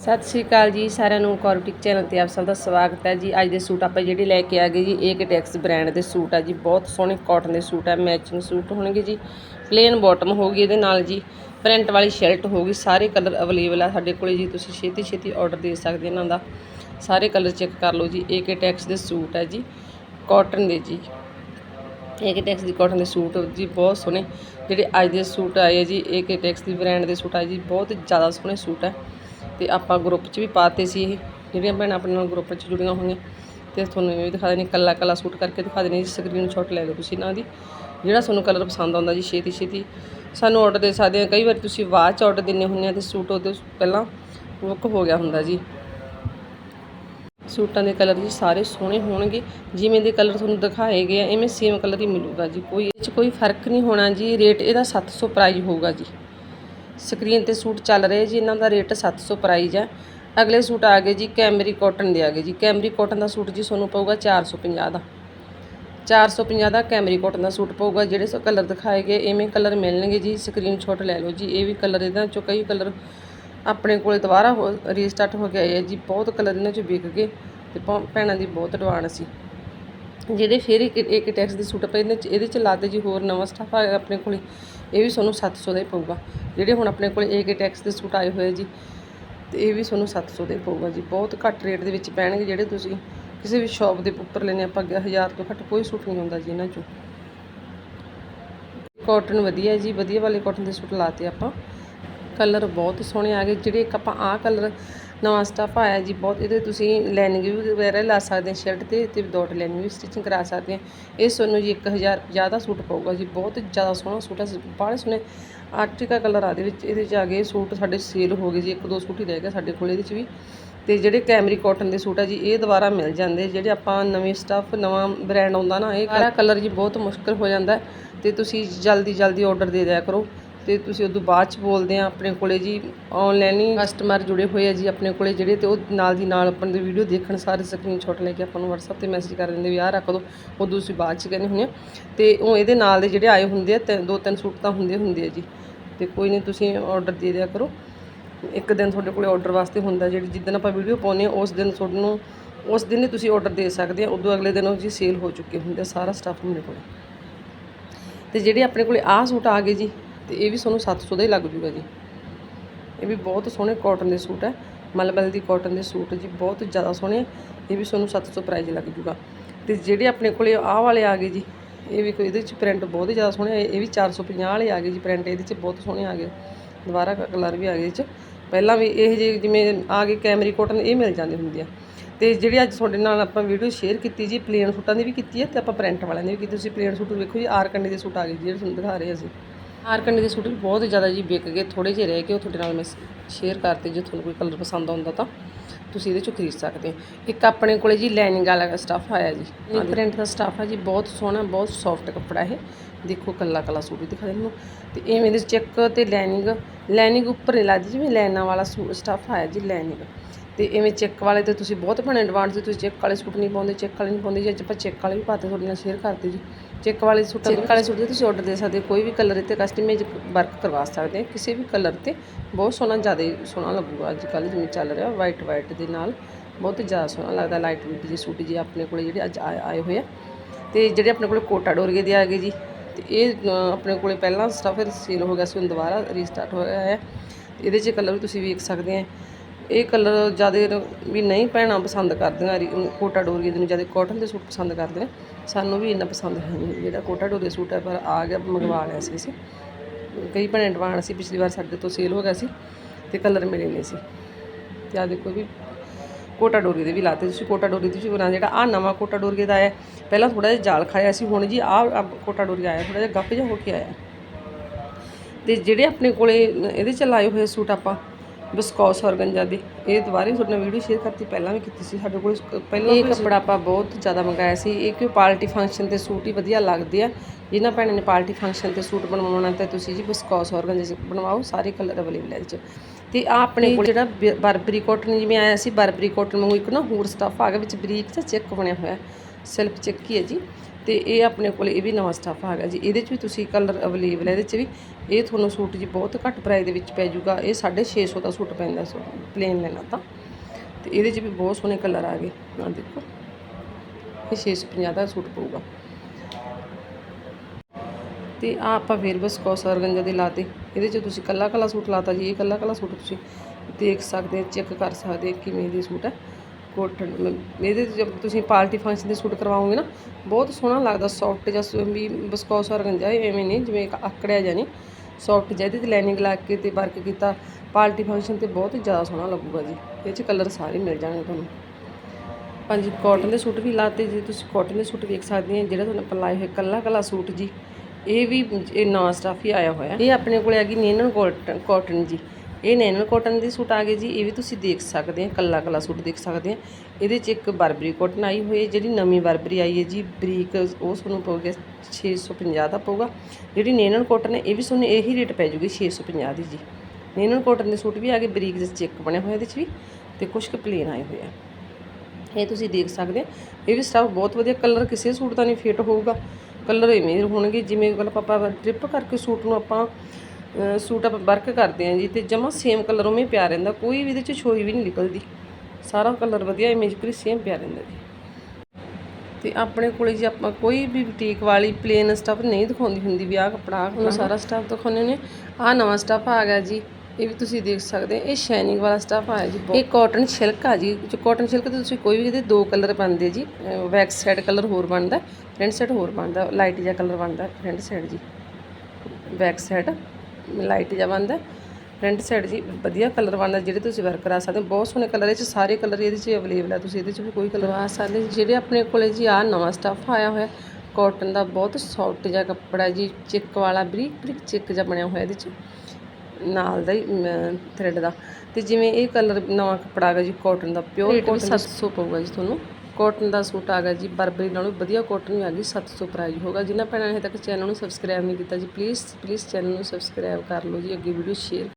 ਸਤਿ ਸ਼੍ਰੀ ਅਕਾਲ ਜੀ ਸਾਰਿਆਂ ਨੂੰ ਕੌਰਬਟਿਕ ਚੈਨਲ ਤੇ ਆਪ ਸਭ ਦਾ ਸਵਾਗਤ ਹੈ ਜੀ। ਅੱਜ ਦੇ ਸੂਟ ਆਪਾਂ ਜਿਹੜੇ ਲੈ ਕੇ ਆ ਗਏ ਜੀ, ਇਹ ਕਿਟੈਕਸ ਬ੍ਰਾਂਡ ਦੇ ਸੂਟ ਆ ਜੀ। ਬਹੁਤ ਸੋਹਣੇ ਕਾਟਨ ਦੇ ਸੂਟ ਆ ਮੈਚਿੰਗ ਸੂਟ ਹੋਣਗੇ ਜੀ। ਪਲੇਨ ਬਾਟਮ ਹੋਗੀ ਇਹਦੇ ਨਾਲ ਜੀ। ਪ੍ਰਿੰਟ ਵਾਲੀ ਸ਼ਰਟ ਹੋਗੀ ਸਾਰੇ ਕਲਰ ਅਵੇਲੇਬਲ ਆ ਸਾਡੇ ਕੋਲੇ ਜੀ। ਤੁਸੀਂ ਛੇਤੀ ਛੇਤੀ ਆਰਡਰ ਦੇ ਸਕਦੇ ਇਹਨਾਂ ਦਾ। ਸਾਰੇ ਕਲਰ ਚੈੱਕ ਕਰ ਲਓ ਜੀ। ਇਹ ਕਿਟੈਕਸ ਦੇ ਸੂਟ ਆ ਜੀ। ਕਾਟਨ ਦੇ ਜੀ। ਇਹ ਕਿਟੈਕਸ ਦੀ ਕਾਟਨ ਦੇ ਸੂਟ ਜੀ, ਬਹੁਤ ਸੋਹਣੇ। ਜਿਹੜੇ ਅੱਜ ਦੇ ਸੂਟ ਆਏ ਆ ਜੀ, ਇਹ ਕਿਟੈਕਸ ਦੀ ਬ੍ਰਾਂਡ ਦੇ ਸੂਟ ਆ ਜੀ। ਬਹੁਤ ਜ਼ਿਆਦਾ ਸੋਹਣੇ ਸੂਟ ਆ। ਤੇ ਆਪਾਂ ਗਰੁੱਪ 'ਚ ਵੀ ਪਾਤੇ ਸੀ ਇਹ। ਜਿਹੜੀਆਂ ਭੈਣਾਂ ਆਪਣੇ ਨਾਲ ਗਰੁੱਪ 'ਚ ਜੁੜੀਆਂ ਹੋਈਆਂ। ਤੇ ਤੁਹਾਨੂੰ ਇਹ ਵੀ ਦਿਖਾ ਦੇਣੀ, ਕੱਲਾ ਕੱਲਾ ਸੂਟ ਕਰਕੇ ਦਿਖਾ ਦੇਣੀ ਜੀ ਸਕਰੀਨਸ਼ਾਟ ਲੈ ਲਓ ਤੁਸੀਂ ਇਹਨਾਂ ਦੀ। ਜਿਹੜਾ ਤੁਹਾਨੂੰ ਕਲਰ ਪਸੰਦ ਆਉਂਦਾ ਜੀ, ਛੇਤੀ ਛੇਤੀ। ਸਾਨੂੰ ਆਰਡਰ ਦੇ ਸਕਦੇ ਆ। ਕਈ ਵਾਰ ਤੁਸੀਂ ਬਾਅਦ 'ਚ ਆਰਡਰ ਦਿੰਨੇ ਹੁੰਦੇ ਆ ਤੇ ਸੂਟ ਉਹਦੇ ਪਹਿਲਾਂ ਬੁੱਕ ਹੋ ਗਿਆ ਹੁੰਦਾ ਜੀ। ਸੂਟਾਂ ਦੇ ਕਲਰ ਜੀ ਸਾਰੇ ਸੋਹਣੇ ਹੋਣਗੇ। ਜਿਵੇਂ ਦੇ ਕਲਰ ਤੁਹਾਨੂੰ ਦਿਖਾਏ ਗਏ ਆ, ਇਵੇਂ ਸੇਮ ਕਲਰ ਹੀ ਮਿਲੂਗਾ ਜੀ। ਕੋਈ ਇਹ 'ਚ ਕੋਈ ਫ਼ਰਕ ਨਹੀਂ ਹੋਣਾ ਜੀ। ਰੇਟ ਇਹਦਾ 700 ਪ੍ਰਾਈਸ ਹੋਊਗਾ ਜੀ। ਸਕਰੀਨ ਤੇ ਸੂਟ ਚੱਲ ਰਹੇ ਜੀ, ਇਹਨਾਂ ਦਾ ਰੇਟ 700 ਪ੍ਰਾਈਜ਼ ਹੈ ਅਗਲੇ ਸੂਟ ਆ ਗਏ ਜੀ, ਕੈਮਰੀ ਕਾਟਨ ਦੇ ਆ ਗਏ ਜੀ। ਕੈਮਰੀ ਕਾਟਨ ਦਾ ਸੂਟ ਜੀ ਤੁਹਾਨੂੰ ਪਊਗਾ 450 ਦਾ। 450 ਦਾ ਕੈਮਰੀ ਕਾਟਨ ਦਾ ਸੂਟ ਪਊਗਾ, ਜਿਹੜੇ ਸੋ ਕਲਰ ਦਿਖਾਏ ਗਏ, ਇਵੇਂ ਕਲਰ ਮਿਲਣਗੇ ਜੀ। ਸਕਰੀਨਸ਼ਾਟ ਲੈ ਲਓ ਜੀ, ਇਹ ਵੀ ਕਲਰ ਇਹਨਾਂ ਚੋਂ ਕਈ ਕਲਰ ਆਪਣੇ ਕੋਲ ਦੁਬਾਰਾ ਹੋ ਰੀਸਟਾਰਟ ਹੋ ਗਿਆ ਹੈ ਜੀ। ਬਹੁਤ ਕਲਰ ਇਹਨਾਂ ਚੋਂ ਵਿਕ ਗਏ ਤੇ ਭਾ- ਭੈਣਾਂ ਦੀ ਬਹੁਤ ਡਿਮਾਂਡ ਸੀ। ਜਿਹੜੇ ਫਿਰ ਇੱਕ ਇੱਕ ਟੈਕਸ ਦੇ ਸੂਟ ਆਪਾਂ ਇਹਦੇ ਚ ਇਹਦੇ ਚ ਲਾਤੇ ਜੀ ਹੋਰ ਨਵਾਂ ਸਟਾਫ ਆ ਆਪਣੇ ਕੋਲ, ਇਹ ਵੀ ਤੁਹਾਨੂੰ 700 ਦਾ ਹੀ ਪਊਗਾ। ਜਿਹੜੇ ਹੁਣ ਆਪਣੇ ਕੋਲੇ ਏਕੇ ਟੈਕਸ ਦੇ ਸੂਟ ਆਏ ਹੋਏ ਜੀ, ਤੇ ਇਹ ਵੀ ਤੁਹਾਨੂੰ 700 ਦਾ ਹੀ ਪਊਗਾ ਜੀ। ਬਹੁਤ ਘੱਟ ਰੇਟ ਦੇ ਵਿੱਚ ਪੈਣਗੇ ਜਿਹੜੇ ਤੁਸੀਂ ਕਿਸੇ ਵੀ ਸ਼ਾਪ ਦੇ ਉੱਪਰ ਲੈਣੇ ਆਪਾਂ 1000 ਤੋਂ ਘੱਟ ਕੋਈ ਸੂਟ ਨਹੀਂ ਹੁੰਦਾ ਜੀ ਇਹਨਾਂ ਚੋਂ। ਕਾਟਨ ਵਧੀਆ ਜੀ, ਵਧੀਆ ਵਾਲੇ ਕਾਟਨ ਦੇ ਸੂਟ ਲਾਤੇ ਆਪਾਂ। ਕਲਰ ਬਹੁਤ ਸੋਹਣੇ ਆ ਗਏ। ਜਿਹੜੇ ਇੱਕ ਆਪਾਂ ਆਹ ਕਲਰ ਨਵਾਂ ਸਟਾਫ ਆਇਆ ਜੀ ਬਹੁਤ ਇਹਦੇ ਤੁਸੀਂ ਲਾਈਨਿੰਗ ਵੀ ਵਗੈਰਾ ਲਾ ਸਕਦੇ ਆ ਸ਼ਰਟ ਤੇ ਤੇ ਵਿਦਆਊਟ ਲਾਈਨਿੰਗ ਵੀ ਸਟਿਚਿੰਗ ਕਰਾ ਸਕਦੇ ਆ। ਇਹ ਤੁਹਾਨੂੰ ਜੀ 1000 ਜ਼ਿਆਦਾ ਸੂਟ ਪਊਗਾ ਜੀ ਬਹੁਤ ਜ਼ਿਆਦਾ ਸੋਹਣਾ ਸੂਟ ਹੈ ਬਾਹਲੇ ਸੋਹਣੇ ਆਰਟਿਕਾ ਕਲਰ ਆ ਦੇ ਵਿੱਚ ਇਹਦੇ ਚ ਆ ਗਏ ਸੂਟ ਸਾਡੇ ਸੇਲ ਹੋ ਗਏ ਜੀ ਇੱਕ ਦੋ ਸੂਟ ਹੀ ਰਹਿ ਗਏ ਸਾਡੇ ਕੋਲ ਇਹਦੇ ਚ ਵੀ। ਤੇ ਜਿਹੜੇ ਕੈਮਰੀ ਕਾਟਨ ਦੇ ਸੂਟ ਆ ਜੀ ਇਹ ਦੁਬਾਰਾ ਮਿਲ ਜਾਂਦੇ ਜਿਹੜੇ ਆਪਾਂ ਨਵੇਂ ਸਟਾਫ ਨਵਾਂ ਬ੍ਰਾਂਡ ਆਉਂਦਾ ਨਾ ਇਹ ਸਾਰਾ ਕਲਰ ਜੀ ਬਹੁਤ ਮੁਸ਼ਕਲ ਹੋ ਜਾਂਦਾ। ਤੇ ਤੁਸੀਂ ਜਲਦੀ ਜਲਦੀ ਆਰਡਰ ਦੇ ਦਿਆ ਕਰੋ। ਤੇ ਤੁਸੀਂ ਉਦੋਂ ਬਾਅਦ ਚ ਬੋਲਦੇ ਆ ਆਪਣੇ ਕੋਲੇ ਜੀ ਆਨਲਾਈਨ ਹੀ ਕਸਟਮਰ ਜੁੜੇ ਹੋਏ ਆ ਜੀ ਆਪਣੇ ਕੋਲੇ ਜਿਹੜੇ ਤੇ ਉਹ ਨਾਲ ਦੀ ਨਾਲ ਆਪਾਂ ਦੀ ਵੀਡੀਓ ਦੇਖਣ ਸਾਰੇ ਸਕਰੀਨਸ਼ਾਟ ਲੈ ਕੇ ਆਪਾਂ ਨੂੰ WhatsApp ਤੇ ਮੈਸੇਜ ਕਰ ਦਿੰਦੇ ਵੀ ਆਹ ਰੱਖ ਦਿਓ ਉਦੋਂ ਤੁਸੀਂ ਬਾਅਦ ਚ ਕਹਿੰਦੇ ਹੁੰਦੇ ਆ। ਤੇ ਉਹ ਇਹਦੇ ਨਾਲ ਦੇ ਜਿਹੜੇ ਆਏ ਹੁੰਦੇ ਆ ਤੇ ਦੋ, ਤਿੰਨ ਸੂਟ ਤਾਂ ਹੁੰਦੇ ਹੁੰਦੇ ਆ ਜੀ। ਤੇ ਕੋਈ ਨਹੀਂ ਤੁਸੀਂ ਆਰਡਰ ਦੇ ਦਿਆ ਕਰੋ। ਇੱਕ ਦਿਨ ਤੁਹਾਡੇ ਕੋਲੇ ਆਰਡਰ ਵਾਸਤੇ ਹੁੰਦਾ ਜਿਹੜੀ ਜਿੱਦਣ ਆਪਾਂ ਵੀਡੀਓ ਪਾਉਂਦੇ ਆ, ਉਸ ਦਿਨ ਤੁਹਾਨੂੰ, ਉਸ ਦਿਨ ਹੀ ਤੁਸੀਂ ਆਰਡਰ ਦੇ ਸਕਦੇ ਆ। ਉਦੋਂ ਅਗਲੇ ਦਿਨ ਉਹ ਜੀ ਸੇਲ ਹੋ ਚੁੱਕੇ ਹੁੰਦੇ ਆ, ਸਾਰਾ ਸਟਾਫ ਮੇਰੇ ਕੋਲ। ਤੇ ਜਿਹੜੇ ਆਪਣੇ ਕੋਲੇ ਆਹ ਸੂਟ ਆ ਗਏ ਜੀ ਤੇ ਇਹ ਵੀ ਤੁਹਾਨੂੰ 700 ਦਾ ਹੀ ਲੱਗ ਜੂਗਾ ਜੀ। ਇਹ ਵੀ ਬਹੁਤ ਸੋਹਣੇ ਕਾਟਨ ਦੇ ਸੂਟ ਹੈ। ਮਲਮਲ ਦੀ ਕਾਟਨ ਦੇ ਸੂਟ ਜੀ, ਬਹੁਤ ਜ਼ਿਆਦਾ ਸੋਹਣੇ। ਆ। ਇਹ ਵੀ ਤੁਹਾਨੂੰ 700 ਪ੍ਰਾਈਜ਼ ਲੱਗ ਜੂਗਾ। ਤੇ ਜਿਹੜੇ ਆਪਣੇ ਕੋਲੇ ਆਹ ਵਾਲੇ ਆ ਗਏ ਜੀ, ਇਹ ਵੀ ਕੋਈ ਇਹਦੇ ਚ ਪ੍ਰਿੰਟ ਬਹੁਤ ਹੀ ਜ਼ਿਆਦਾ ਸੋਹਣੇ ਆ। ਇਹ ਵੀ 450 ਵਾਲੇ ਆ ਗਏ ਜੀ ਪ੍ਰਿੰਟ ਇਹਦੇ ਚ ਬਹੁਤ ਸੋਹਣੇ ਆ ਗਏ। ਦੁਬਾਰਾ ਕਲਰ ਵੀ ਆ ਗਏ ਇਹ ਚ। ਪਹਿਲਾਂ ਵੀ ਇਹ ਜਿਹੇ ਜਿਵੇਂ ਆ ਗਏ ਕੈਮਰੀ ਕਾਟਨ ਇਹ ਮਿਲ ਜਾਂਦੇ ਹੁੰਦੇ ਆ। ਤੇ ਜਿਹੜੇ ਅੱਜ ਤੁਹਾਡੇ ਨਾਲ ਆਪਾਂ ਵੀਡੀਓ ਸ਼ੇਅਰ ਕੀਤੀ ਜੀ ਪਲੇਨ ਸੂਟਾਂ ਦੀ ਵੀ ਕੀਤੀ ਹੈ ਤੇ ਆਪਾਂ ਪ੍ਰਿੰਟ ਵਾਲਿਆਂ ਦੀ ਵੀ ਕੀਤੀ। ਤੁਸੀਂ ਪਲੇਨ ਸੂਟ ਵੇਖੋ ਜੀ, ਆਰ ਕੰਡੀ ਦੇ ਸੂਟ ਆ ਗਏ ਜਿਹੜੇ ਤੁਹਾਨੂੰ ਦਿਖਾ ਰਹੇ ਅਸੀਂ। ਆਰ ਕੰਡੀ ਦੇ ਸੂਟ ਵੀ ਬਹੁਤ ਜ਼ਿਆਦਾ ਜੀ ਵਿਕ ਗਏ ਥੋੜੇ ਜਿਹੇ ਰਹਿ ਗਏ ਉਹ ਤੁਹਾਡੇ ਨਾਲ ਮੈਂ ਸ਼ੇਅਰ ਕਰਤੇ ਜੇ ਤੁਹਾਨੂੰ ਕੋਈ ਕਲਰ ਪਸੰਦ ਆਉਂਦਾ ਤਾਂ। ਤੁਸੀਂ ਇਹਦੇ ਚੋਂ ਖਰੀਦ ਸਕਦੇ ਹੋ। ਇੱਕ ਆਪਣੇ ਕੋਲੇ ਜੀ ਲਾਈਨਿੰਗ ਵਾਲਾ ਸਟਾਫ ਆਇਆ ਜੀ ਇਹ ਪ੍ਰਿੰਟ ਦਾ ਸਟਾਫ ਆ ਜੀ ਬਹੁਤ ਸੋਹਣਾ ਬਹੁਤ ਸੌਫਟ ਕੱਪੜਾ ਇਹ। ਦੇਖੋ ਕੱਲਾ ਕੱਲਾ ਸੂਟ ਹੀ ਦਿਖਾ ਦੇ ਮੈਨੂੰ ਤੇ ਇਵੇਂ ਦੇ ਚੈੱਕ ਤੇ ਲਾਈਨਿੰਗ ਲਾਈਨਿੰਗ ਉੱਪਰ ਲੱਗਦੀ ਜਿਵੇਂ ਲਾਈਨਾਂ ਵਾਲਾ ਸਟਾਫ ਆਇਆ ਜੀ ਲਾਈਨਿੰਗ ਤੇ ਇਵੇਂ ਚੈੱਕ ਵਾਲੇ ਤੇ ਤੁਸੀਂ ਬਹੁਤ ਭੈਣੇ ਐਡਵਾਂਸ ਤੇ ਤੁਸੀਂ ਚੈੱਕ ਵਾਲੇ ਸੂਟ ਨਹੀਂ ਪਾਉਂਦੇ ਚੈੱਕ ਵਾਲੇ ਨਹੀਂ ਪਾਉਂਦੇ ਜੇ ਅੱਜ ਆਪਾਂ ਚੈੱਕ ਵਾਲੇ ਵੀ ਪਾਤੇ ਤੁਹਾਡੇ ਨਾਲ ਸ਼ੇਅਰ ਕਰਦੇ ਜੀ। ਚੈੱਕ ਵਾਲੇ ਸੂਟ ਚੈੱਕ ਵਾਲੇ ਸੂਟ ਦੇ ਤੁਸੀਂ ਆਰਡਰ ਦੇ ਸਕਦੇ ਹੋ, ਕੋਈ ਵੀ ਕਲਰ ਤੇ ਕਸਟਮਾਈਜ਼ ਵਰਕ ਕਰਵਾ ਸਕਦੇ ਹੋ। ਕਿਸੇ ਵੀ ਕਲਰ ਤੇ ਬਹੁਤ ਸੋਹਣਾ ਜ਼ਿਆਦਾ ਹੀ ਸੋਹਣਾ ਲੱਗੂਗਾ। ਅੱਜ ਕੱਲ੍ਹ ਜਿਵੇਂ ਚੱਲ ਰਿਹਾ ਵਾਈਟ ਵਾਈਟ ਦੇ ਨਾਲ ਬਹੁਤ ਜ਼ਿਆਦਾ ਸੋਹਣਾ ਲੱਗਦਾ ਲਾਈਟ ਵੇਟ ਜੀ ਸੂਟ ਜੀ ਆਪਣੇ ਕੋਲੇ ਜਿਹੜੇ ਅੱਜ ਆਏ ਹੋਏ ਆ। ਤੇ ਜਿਹੜੇ ਆਪਣੇ ਕੋਲੇ ਕੋਟਾ ਡੋਰਗੇ ਦੇ ਆ ਗਏ ਜੀ ਤੇ ਇਹ ਆਪਣੇ ਕੋਲੇ ਪਹਿਲਾਂ ਸਟਾਫ ਸੇਲ ਹੋ ਗਿਆ ਸੀ ਹੁਣ ਦੁਬਾਰਾ ਰੀਸਟਾਰਟ ਹੋਇਆ ਹੈ। ਇਹਦੇ 'ਚ ਕਲਰ ਵੀ ਤੁਸੀਂ ਵੇਖ ਸਕਦੇ ਆ। ਇਹ ਕਲਰ ਜ਼ਿਆਦਾ ਵੀ ਨਹੀਂ ਭੈਣਾਂ ਪਸੰਦ ਕਰਦੀਆਂ ਰੀ- ਕੋਟਾ ਡੋਰੀਏ ਦੇ ਨੂੰ ਜ਼ਿਆਦਾ ਕੋਟਨ ਦੇ ਸੂਟ ਪਸੰਦ ਕਰਦੇ ਆ। ਸਾਨੂੰ ਵੀ ਇੰਨਾ ਪਸੰਦ ਹੈ ਨਹੀਂ ਜਿਹੜਾ ਕੋਟਾ ਡੋਰੀਆ ਸੂਟ ਹੈ, ਪਰ ਆ ਗਿਆ, ਮੰਗਵਾ ਲਿਆ ਸੀ ਅਸੀਂ। ਕਈ ਭੈਣ ਐਡਵਾਂਸ ਸੀ, ਪਿਛਲੀ ਵਾਰ ਸਾਡੇ ਤੋਂ ਸੇਲ ਹੋ ਗਿਆ ਸੀ ਤੇ ਕਲਰ ਮਿਲੇ ਨਹੀਂ ਸੀ। ਤੇ ਆ ਦੇਖੋ ਵੀ ਕੋਟਾ ਡੋਰੀ ਦੇ ਵੀ ਲਾਤੇ। ਤੁਸੀਂ ਕੋਟਾ ਡੋਰੀ ਦੇ ਵੀ ਬਣਾ ਜਿਹੜਾ ਆ ਨਵਾਂ ਕੋਟਾ ਡੋਰੀ ਦਾ ਆਇਆ, ਪਹਿਲਾਂ ਥੋੜਾ ਜਿਹਾ ਜਾਲ ਖਾਇਆ ਸੀ, ਹੁਣ ਜੀ ਆ ਕੋਟਾ ਡੋਰੀ ਆਇਆ ਥੋੜਾ ਜਿਹਾ ਗੱਪ ਜਿਹਾ ਹੋ ਕੇ ਆਇਆ। ਤੇ ਜਿਹੜੇ ਆਪਣੇ ਕੋਲੇ ਇਹਦੇ ਚ ਲਾਏ ਹੋਏ ਸੂਟ ਆਪਾਂ ਬਿਸਕੌਸ ਔਰਗੰਜਾ ਦੇ ਇਹ ਦੁਬਾਰੇ ਤੁਹਾਡੇ ਨਾਲ ਵੀਡੀਓ ਸ਼ੇਅਰ ਕਰਤੀ ਪਹਿਲਾਂ ਵੀ ਕੀਤੀ ਸੀ ਸਾਡੇ ਕੋਲ ਪਹਿਲਾਂ ਇਹ ਕੱਪੜਾ ਆਪਾਂ ਬਹੁਤ ਜ਼ਿਆਦਾ ਮੰਗਾਇਆ ਸੀ। ਇਹ ਕਿ ਪਾਰਟੀ ਫੰਕਸ਼ਨ ਤੇ ਸੂਟ ਹੀ ਵਧੀਆ ਲੱਗਦੇ ਆ। ਜਿਨ੍ਹਾਂ ਭੈਣਾਂ ਨੇ ਪਾਰਟੀ ਫੰਕਸ਼ਨ ਤੇ ਸੂਟ ਬਣਵਾਉਣਾ ਤਾਂ ਤੁਸੀਂ ਜੀ ਬਿਸਕੌਸ ਔਰਗੰਜਾ ਬਣਵਾਓ ਸਾਰੇ ਕਲਰ ਅਵੇਲੇਬਲ ਹੈ ਚ। ਤੇ ਆ ਆਪਣੇ ਕੋਲ ਜਿਹੜਾ ਬਰਬਰੀ ਕਾਟਨ ਜਿਵੇਂ ਆਇਆ ਸੀ ਬਰਬਰੀ ਕਾਟਨ ਵਾਂਗੂ ਇੱਕ ਨਾ ਹੋਰ ਸਟੱਫ ਆ ਗਿਆ ਵਿੱਚ ਬਰੀਕ ਜਿਹਾ ਚੈੱਕ ਬਣਿਆ ਹੋਇਆ। ਸੈਲਫ ਚੈੱਕ ਹੈ ਜੀ। ਤੇ ਇਹ ਆਪਣੇ ਕੋਲ ਇਹ ਵੀ ਨਵਾਂ ਸਟਾਫ ਹੈਗਾ ਜੀ। ਇਹਦੇ 'ਚ ਵੀ ਤੁਸੀਂ ਕਲਰ ਅਵੇਲੇਬਲ ਹੈ ਇਹਦੇ 'ਚ ਵੀ ਇਹ ਤੁਹਾਨੂੰ ਸੂਟ ਜੀ ਬਹੁਤ ਘੱਟ ਪ੍ਰਾਈਸ ਦੇ ਵਿੱਚ ਪੈ ਜਾਊਗਾ। ਇਹ 650 ਦਾ ਸੂਟ ਪੈਂਦਾ ਸੋ ਪਲੇਨ ਲੈਣਾ ਤਾਂ। ਤੇ ਇਹਦੇ 'ਚ ਵੀ ਬਹੁਤ ਸੋਹਣੇ ਕਲਰ ਆ ਗਏ। ਆ ਦੇਖੋ। ਇਹ 650 ਦਾ ਸੂਟ ਪਊਗਾ। ਤੇ ਆ ਆਪਾਂ ਫੇਰ ਬਸ ਕੌਸ ਔਰਗੰਜਾ ਦੇ ਲਾਤੇ। ਇਹਦੇ 'ਚ ਤੁਸੀਂ ਕੱਲਾ ਕੱਲਾ ਸੂਟ ਲਾਤਾ ਜੀ। ਇਹ ਕੱਲਾ ਕੱਲਾ ਸੂਟ ਤੁਸੀਂ ਦੇਖ ਸਕਦੇ ਚੈੱਕ ਕਰ ਸਕਦੇ ਕਿਵੇਂ ਦੀ ਸੂਟ ਹੈ ਕੋਟਨ ਇਹਦੇ 'ਚ ਜਦ ਤੁਸੀਂ ਪਾਰਟੀ ਫੰਕਸ਼ਨ ਦੇ ਸੂਟ ਕਰਵਾਓਗੇ ਨਾ, ਬਹੁਤ ਸੋਹਣਾ ਲੱਗਦਾ ਸੌਫਟ ਜਿਹਾ, ਸ- ਵੀ ਬਸਕੌਸ ਔਰਗੰਜਾ ਐਵੇਂ ਨਹੀਂ, ਜਿਵੇਂ ਇੱਕ ਆਕੜਿਆ ਜਾਨੀ ਸੌਫਟ ਜਿਹਾ, ਇਹਦੇ ਤੇ ਲਾਈਨਿੰਗ ਲਾ ਕੇ ਤੇ ਵਰਕ ਕੀਤਾ, ਪਾਰਟੀ ਫੰਕਸ਼ਨ ਤੇ ਬਹੁਤ ਹੀ ਜ਼ਿਆਦਾ ਸੋਹਣਾ ਲੱਗੂਗਾ ਜੀ, ਇਹ 'ਚ ਕਲਰ ਸਾਰੇ ਮਿਲ ਜਾਣਗੇ ਤੁਹਾਨੂੰ। ਪੰਜ ਕਾਟਨ ਦੇ ਸੂਟ ਵੀ ਲਾਤੇ ਜੀ, ਤੁਸੀਂ ਕਾਟਨ ਦੇ ਸੂਟ ਵੇਖ ਸਕਦੇ ਆ, ਜਿਹੜਾ ਤੁਹਾਨੂੰ ਪਲਾਏ ਹੋਏ ਕੱਲਾ ਕੱਲਾ ਸੂਟ ਜੀ, ਇਹ ਵੀ, ਇਹ ਨਵਾਂ ਸਟਾਫ ਹੀ ਆਇਆ ਹੋਇਆ। ਇਹ ਆਪਣੇ ਕੋਲ ਹੈਗੀ ਨੈਨਨ ਕਾਟਨ ਜੀ। ਇਹ ਨੈਨਲ ਕਾਟਨ ਦੇ ਸੂਟ ਆ ਗਏ ਜੀ, ਇਹ ਵੀ ਤੁਸੀਂ ਦੇਖ ਸਕਦੇ ਆ, ਕੱਲਾ ਕੱਲਾ ਸੂਟ ਦੇਖ ਸਕਦੇ ਆ। ਇਹਦੇ 'ਚ ਇੱਕ ਬਰਬਰੀ ਕਾਟਨ ਆਈ ਹੋਈ ਹੈ, ਜਿਹੜੀ ਨਵੀਂ ਬਰਬਰੀ ਆਈ ਹੈ ਜੀ, ਬਰੀਕ, ਉਹ ਤੁਹਾਨੂੰ ਪਊਗਾ 650 ਦਾ ਪਊਗਾ। ਜਿਹੜੀ ਨੈਨਲ ਕਾਟਨ ਹੈ, ਇਹ ਵੀ ਤੁਹਾਨੂੰ ਇਹੀ ਰੇਟ ਪੈ ਜੂਗੀ 650 ਦੀ ਜੀ। ਨੈਨਲ ਕਾਟਨ ਦੇ ਸੂਟ ਵੀ ਆ ਗਏ, ਬਰੀਕ ਜਿਹੇ ਚੈੱਕ ਬਣਿਆ ਹੋਇਆ ਇਹਦੇ 'ਚ ਵੀ, ਤੇ ਕੁਝ ਕੁ ਪਲੇਨ ਆਏ ਹੋਏ ਆ। ਇਹ ਤੁਸੀਂ ਦੇਖ ਸਕਦੇ ਆ, ਇਹ ਵੀ ਸਟਾਫ ਬਹੁਤ ਵਧੀਆ, ਕਲਰ ਕਿਸੇ ਸੂਟ ਦਾ ਨਹੀਂ ਫਿੱਟ ਹੋਊਗਾ। ਕਲਰ ਇਵੇਂ ਹੋਣਗੇ, ਜਿਵੇਂ ਮਤਲਬ ਆਪਾਂ ਟ੍ਰਿਪ ਕਰਕੇ ਸੂਟ ਨੂੰ ਆਪਾਂ ਸੂਟ ਆਪਾਂ ਵਰਕ ਕਰਦੇ ਆ ਜੀ ਤੇ ਜਮਾ ਸੇਮ ਕਲਰ ਉਵੇਂ ਪਿਆ ਰਹਿੰਦਾ ਕੋਈ ਵੀ ਇਹਦੇ ਚ ਛੋਈ ਵੀ ਨਹੀਂ ਨਿਕਲਦੀ। ਸਾਰਾ ਕਲਰ ਵਧੀਆ ਇਮੇਜ ਪੂਰੀ ਸੇਮ ਪਿਆ ਰਹਿੰਦਾ ਜੀ। ਤੇ ਆਪਣੇ ਕੋਲੇ ਜੀ ਆਪਾਂ ਕੋਈ ਵੀ ਬੁਟੀਕ ਵਾਲੀ ਪਲੇਨ ਸਟਫ ਨਹੀਂ ਦਿਖਾਉਂਦੀ ਹੁੰਦੀ ਵੀ ਆਹ ਕੱਪੜਾ ਆਹ ਸਾਰਾ ਸਟਫ ਦਿਖਾਉਂਦੇ ਨੇ ਆਹ ਨਵਾਂ ਸਟਫ ਆ ਗਿਆ ਜੀ ਇਹ ਵੀ ਤੁਸੀਂ ਦੇਖ ਸਕਦੇ ਇਹ ਸ਼ਾਈਨਿੰਗ ਵਾਲਾ ਸਟਫ ਆਇਆ ਜੀ ਇਹ ਕਾਟਨ ਸਿਲਕ ਆ ਜੀ ਜੋ ਕਾਟਨ ਸਿਲਕ ਤੇ ਤੁਸੀਂ ਕੋਈ ਵੀ ਇਹਦੇ ਦੋ ਕਲਰ ਬਣਦੇ ਜੀ ਬੈਕ ਸਾਈਡ ਕਲਰ ਹੋਰ ਬਣਦਾ ਫਰੰਟ ਸਾਈਡ ਹੋਰ ਬਣਦਾ ਲਾਈਟ ਜਿਹਾ ਕਲਰ ਬਣਦਾ ਫਰੰਟ ਸਾਈਡ ਜੀ ਬੈਕ ਸਾਈਡ ਲਾਈਟ ਜਿਹਾ ਬਣਦਾ ਫਰੰਟ ਸਾਈਡ ਜੀ ਵਧੀਆ ਕਲਰ ਬਣਦਾ ਜਿਹੜੇ ਤੁਸੀਂ ਵਰਕ ਕਰਾ ਸਕਦੇ ਹੋ। ਬਹੁਤ ਸੋਹਣੇ ਕਲਰ ਇਹ ਚ ਸਾਰੇ ਕਲਰ ਇਹਦੇ ਚ ਅਵੇਲੇਬਲ ਹੈ। ਤੁਸੀਂ ਇਹਦੇ ਚ ਵੀ ਕੋਈ ਕਲਰ ਆ ਸਕਦੇ ਜਿਹੜੇ ਆਪਣੇ ਕੋਲੇ ਜੀ ਆ ਨਵਾਂ ਸਟਫ ਆਇਆ ਹੋਇਆ ਕਾਟਨ ਦਾ ਬਹੁਤ ਸੌਫਟ ਜਿਹਾ ਕੱਪੜਾ ਜੀ ਚਿੱਕ ਵਾਲਾ ਬਰੀਕ ਬਰੀਕ ਚਿੱਕ ਜਿਹਾ ਬਣਿਆ ਹੋਇਆ ਇਹਦੇ ਚ ਨਾਲ ਦਾ ਹੀ ਥ੍ਰੈਡ ਦਾ। ਤੇ ਜਿਵੇਂ ਇਹ ਕਲਰ ਨਵਾਂ ਕੱਪੜਾ ਗਿਆ ਜੀ ਕਾਟਨ ਦਾ ਪਿਓਰ ਕਾਟਨ 700 ਪਊਗਾ ਜੀ ਤੁਹਾਨੂੰ। ਕੋਟਨ ਦਾ ਸੂਟ ਆ ਗਿਆ ਜੀ ਬਰਬਰੀ ਨਾਲੋਂ ਵਧੀਆ ਕੋਟਨ ਵੀ ਆ ਗਈ 700 ਪ੍ਰਾਈਸ ਹੋਗਾ ਜਿਨ੍ਹਾਂ ਭੈਣਾਂ ਨੇ ਹਜੇ ਤੱਕ ਚੈਨਲ ਨੂੰ ਸਬਸਕ੍ਰਾਈਬ ਨਹੀਂ ਕੀਤਾ ਜੀ ਪਲੀਜ਼ ਪਲੀਜ਼ ਚੈਨਲ ਨੂੰ ਸਬਸਕ੍ਰਾਈਬ ਕਰ ਲਓ ਜੀ, ਅੱਗੇ ਵੀਡੀਓ ਸ਼ੇਅਰ